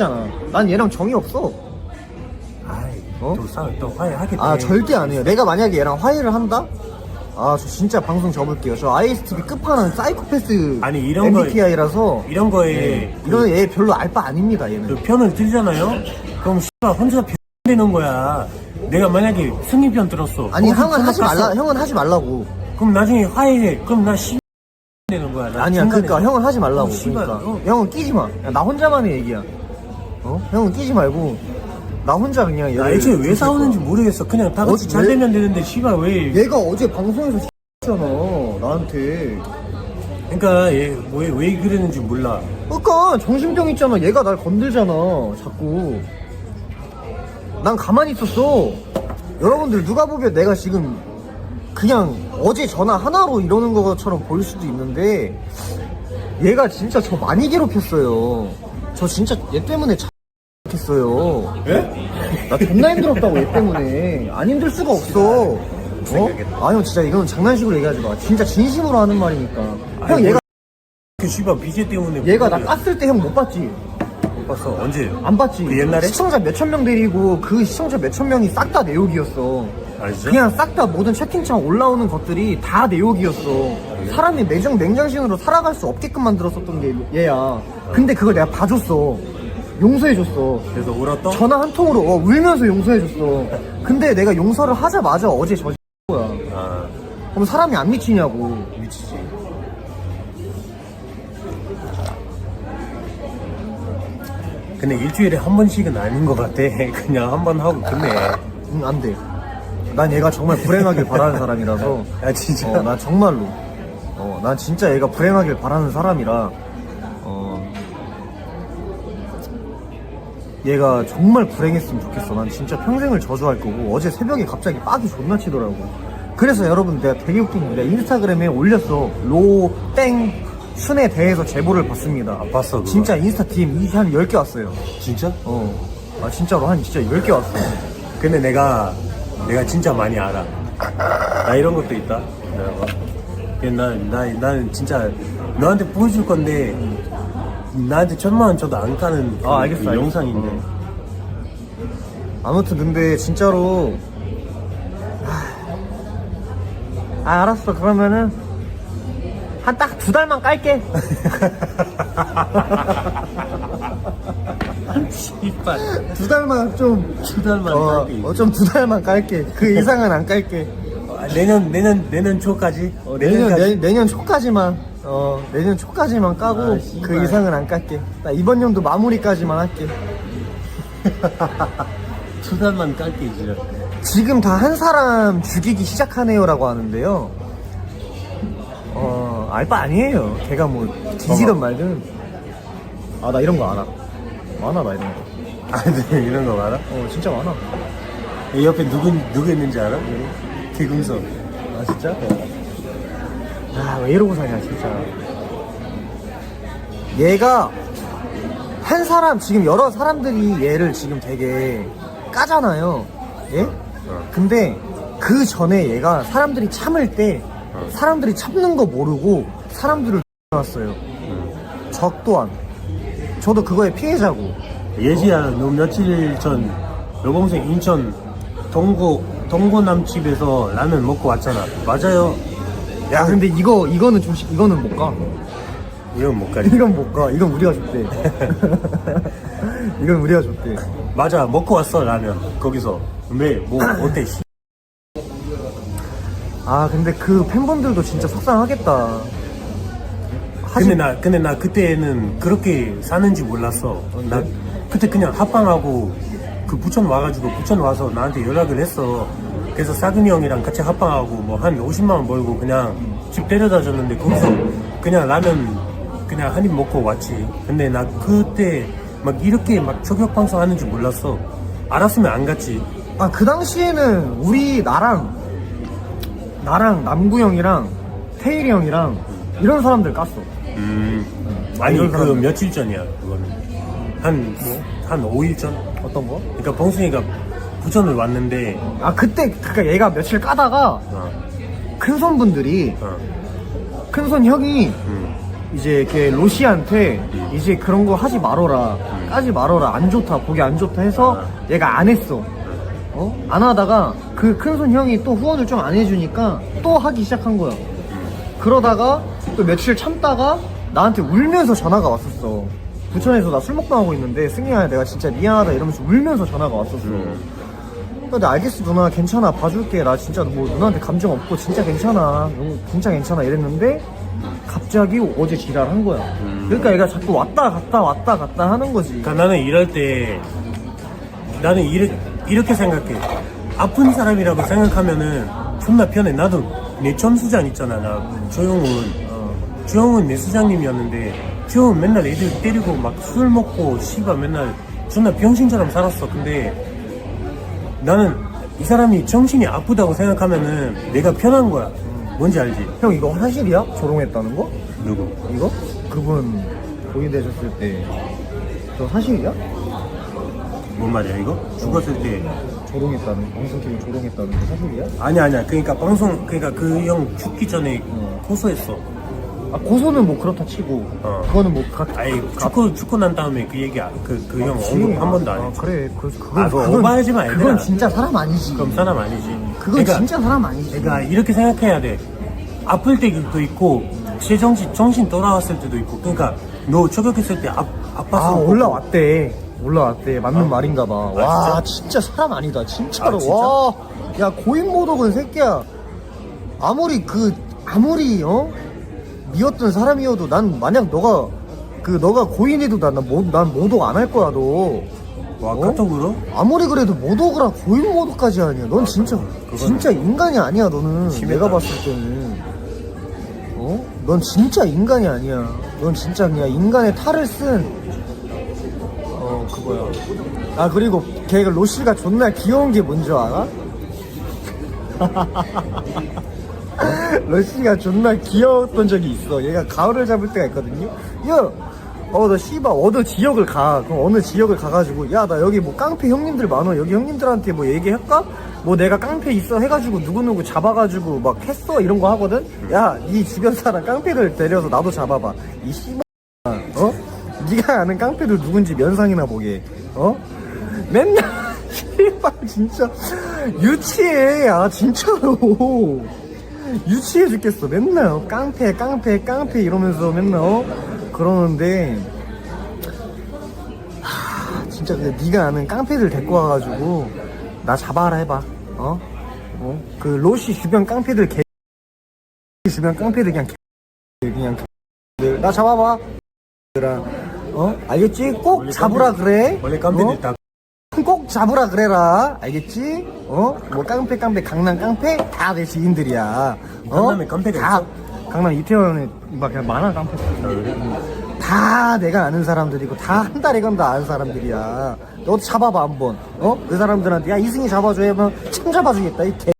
있잖아. 난 얘랑 정이 없어. 아이 어? 또 싸워 또 화해하겠대 아 절대 안 해요. 내가 만약에 얘랑 화해를 한다? 아 저 진짜 방송 접을게요. 저 ISTV 끝판왕 사이코패스 아니, 이런 거- MBTI라서 이런 거에 그, 이런 얘 별로 알 바 아닙니다 얘는. 그 편을 들잖아요 그럼 씨발 혼자 편 되는 거야 내가 만약에 승희 편 들었어 아니 거기서 형은 하지 생각했어. 말라 형은 하지 말라고. 그럼 나중에 화해해 그럼 나씨 되는 거야 나 아니야 중간에. 그러니까 형은 하지 말라고. 어, 씨발, 그러니까 어. 형은 끼지 마. 야, 나 혼자만의 얘기야. 어? 형은 끼지 말고 나 혼자 그냥 나 얘를 애초에 왜 싸우는지 모르겠어 그냥 다 같이 어, 잘 왜? 되면 되는데 씨발 왜. 얘가 어제 방송에서 잖아 나한테. 그러니까 얘왜 왜 그랬는지 몰라 그러니까 정신병 있잖아. 얘가 날 건들잖아. 자꾸. 난 가만히 있었어. 여러분들 누가 보면 내가 지금 그냥 어제 전화 하나로 이러는 것처럼 보일 수도 있는데 얘가 진짜 저 많이 괴롭혔어요. 저 진짜 얘 때문에 했어요. 예? 나 존나 힘들었다고 얘 때문에 안 힘들 수가 없어. 어? 아형 진짜 이건 장난식으로 얘기하지 마. 진짜 진심으로 하는 말이니까. 형 아니, 얘가 그 씨발 BJ 때문에 얘가 나. 깠을 때 형 못 봤지? 못 봤어 언제 안 봤지? 그 옛날에? 시청자 몇천 명 데리고 그 시청자 몇천 명이 싹 다 내 욕이었어. 아 진짜? 그냥 싹 다 모든 채팅창 올라오는 것들이 다 내 욕이었어. 사람이 매정 냉정신으로 살아갈 수 없게끔 만들었었던 게 얘야. 근데 그걸 내가 봐줬어. 용서해줬어. 그래서 울었던 전화 한 통으로 어, 울면서 용서해줬어. 근데 내가 용서를 하자마자 어제 저 거야. 아 그럼 사람이 안 미치냐고. 미치지 근데 일주일에 한 번씩은 아닌 것 같아 그냥 한 번 하고 끝내 응, 안 돼. 난 얘가 정말 불행하길 바라는 사람이라서. 아 진짜 어, 나 정말로. 어, 난 진짜 얘가 불행하길 바라는 사람이라. 얘가 정말 불행했으면 좋겠어. 난 진짜 평생을 저주할 거고. 어제 새벽에 갑자기 빡이 존나 치더라고. 그래서 여러분 내가 되게 웃긴 게 내가 인스타그램에 올렸어. 로, 땡, 춘에 대해서 제보를 받습니다. 아, 봤어, 그거. 진짜 인스타 DM 이한 10개 왔어요. 진짜? 어. 아, 진짜로 한 진짜 10개 왔어. 근데 내가 내가 진짜 많이 알아 나 이런 것도 있다 내가 나, 나, 나는 진짜 너한테 보여줄 건데 나한테 천만 원 줘도 안 까는 그, 아, 알겠어, 그 알겠어. 영상인데 어. 아무튼 근데 진짜로 아, 아, 알았어. 그러면은 한 딱 두 달만 깔게. 씨발. 두 달만 좀두 달만 어, 깔게. 어, 좀 두 달만 깔게. 그 이상은 안 깔게. 아, 내년 내년 내년 초까지? 어, 내년, 내, 내년 초까지만 어 내년 초까지만 까고 아, 씨발. 그 이상은 안 깔게 나 이번 연도 마무리까지만 할게 두 달만 깔게 이제 지금 다 한 사람 죽이기 시작하네요라고 하는데요. 어, 알바 아니에요. 걔가 뭐 뒤지든 말든. 아, 나 이런 거 알아. 많아, 나 이런 거. 아 네, 이런 거 알아? 어, 진짜 많아. 이 옆에 누구 누구 있는지 알아? 대금성 아, 진짜? 아, 왜 이러고 사냐, 진짜. 얘가 한 사람, 지금 여러 사람들이 얘를 지금 되게 까잖아요. 예? 근데 그 전에 얘가 사람들이 참을 때 사람들이 참는 거 모르고 사람들을 놨어요. 적 또한. 저도 그거의 피해자고. 예지야 너 며칠 전 여동생 인천 동고 동고남집에서 라면 먹고 왔잖아 맞아요 야, 근데 이거, 이거는 좀, 시- 이거는 못 가. 이건 못 가리 이건 못 가. 이건 우리가 줬대. 이건 우리가 줬대. 맞아 먹고 왔어 라면 거기서 왜뭐 어때 씨. 아, 근데 그 팬분들도 진짜 속상하겠다. 하지- 근데 나 근데 나 그때는 그렇게 사는지 몰랐어 나 그때 그냥 합방하고 그 부천 와가지고 부천 와서 나한테 연락을 했어 그래서 사근이 형이랑 같이 합방하고 뭐 한 50만 원 벌고 그냥 집 데려다 줬는데 거기서 그냥 라면 그냥 한 입 먹고 왔지 근데 나 그때 막 이렇게 막 저격 방송 하는지 몰랐어 알았으면 안 갔지 아, 그 당시에는 우리 나랑, 나랑 남구 형이랑 태일이 형이랑 이런 사람들 깠어. 음 아니 이런 그 사람들. 며칠 전이야 그거는 한한 5일 전 어떤 거? 그러니까 봉순이가 부천을 왔는데 아, 그때, 그니까 얘가 며칠 까다가 어, 큰손 분들이, 어, 큰손 형이 음, 이제 걔 로시한테 이제 그런 거 하지 말어라 까지 말어라 안 좋다 보기 안 좋다 해서 얘가 안 했어. 어? 안 하다가 그 큰손 형이 또 후원을 좀 안 해주니까 또 하기 시작한 거야. 그러다가 또 며칠 참다가 나한테 울면서 전화가 왔었어. 부천에서 나 술 먹방 하고 있는데 승희야 내가 진짜 미안하다 이러면서 울면서 전화가 왔었어 근데 알겠어 누나. 괜찮아. 봐줄게. 나 진짜 뭐 누나한테 감정 없고 진짜 괜찮아. 너무 진짜 괜찮아. 이랬는데 갑자기 어제 지랄한 거야. 그러니까 얘가 자꾸 왔다 갔다 왔다 갔다 하는 거지. 그러니까 나는 이럴 때 나는 이렇게, 이렇게 생각해. 아픈 사람이라고 생각하면은 존나 편해. 나도 내 전수장 있잖아 나. 조용훈. 어. 조용훈 내 수장님이었는데 조용훈 맨날 애들 때리고 막 술 먹고 씨발 맨날 존나 병신처럼 살았어. 근데 나는 이 사람이 정신이 아프다고 생각하면은 내가 편한 거야 뭔지 알지? 형 이거 사실이야? 조롱했다는 거? 누구? 이거? 그분 고인 되셨을 때 저 사실이야? 뭔 말이야 이거? 죽었을 때 조롱했다는 방송팀이 조롱했다는 거 사실이야? 아니야 아니야 그러니까 방송 그러니까 그 형 죽기 전에 어. 호소했어 아 고소는 뭐 그렇다 치고 어. 그거는 뭐 각, 아니 각- 축구 축구 난 다음에 그 얘기 그그 형 그치. 언급 한 번도 안 아, 했지 그래 그, 그건, 아, 그거 오버하지 마, 얘들아. 그건 진짜 사람 아니지 그럼 사람 아니지 그건 그러니까 진짜 사람 아니지 내가 이렇게 생각해야 돼 아플 때도 있고 제 정신 정신 돌아왔을 때도 있고 그러니까 너 저격했을 때 아, 아팠어 아 올라왔대 올라왔대 맞는 아. 말인가 봐. 아, 와 진짜? 사람 아니다 진짜로. 아, 진짜? 와. 야 고인 모독은 새끼야. 아무리 그 아무리 어 미웠던 사람이어도 난 만약 너가 그 너가 고인해도 난난 모독 안 할 거야 너. 와 어? 카톡으로? 아무리 그래도 모독을 하 고인 모독까지 하냐. 넌 진짜 진짜 인간이 아니야 너는. 심했다. 내가 봤을 때는. 어? 넌 진짜 인간이 아니야. 넌 진짜 그냥 인간의 탈을 쓴 어 그거야. 아 그리고 걔가 로시가 존나 귀여운 게 뭔지 알아? 로시가 존나 귀여웠던 적이 있어. 얘가 가을을 잡을 때가 있거든요. 야, 어 너 씨발 어느 지역을 가. 그럼 어느 지역을 가가지고 야 나 여기 뭐 깡패 형님들 많어. 여기 형님들한테 뭐 얘기할까? 뭐 내가 깡패 있어 해가지고 누구누구 잡아가지고 막 했어 이런 거 하거든. 야, 네 주변 사람 깡패를 데려서 나도 잡아봐. 이 씨발. 어? 네가 아는 깡패들 누군지 면상이나 보게. 어? 맨날 씨발 진짜 유치해. 아 진짜로. 유치해 죽겠어. 맨날 어? 깡패 깡패 깡패 이러면서 맨날 어? 그러는데 하, 진짜 근데 네가 아는 깡패들 데리고 와가지고 나 잡아라 해봐. 어? 어? 그 로시 주변 깡패들 개 주변 깡패들 그냥 개 그냥 개- 나 잡아봐. 얘들아. 어? 알겠지? 꼭 잡으라 그래. 원래 깜패들 어? 다 꼭 잡으라 그래라. 알겠지? 어? 뭐 깡패 깡패 강남 깡패 다 내 지인들이야. 어? 강남에 깡패가 다? 강남 이태원에 막 그냥 많아 깡패. 다 내가 아는 사람들이고 다 한 달에 건다 아는 사람들이야. 너도 잡아봐 한번. 어? 그 사람들한테 야 이승이 잡아줘 하면 참 잡아주겠다 이 개.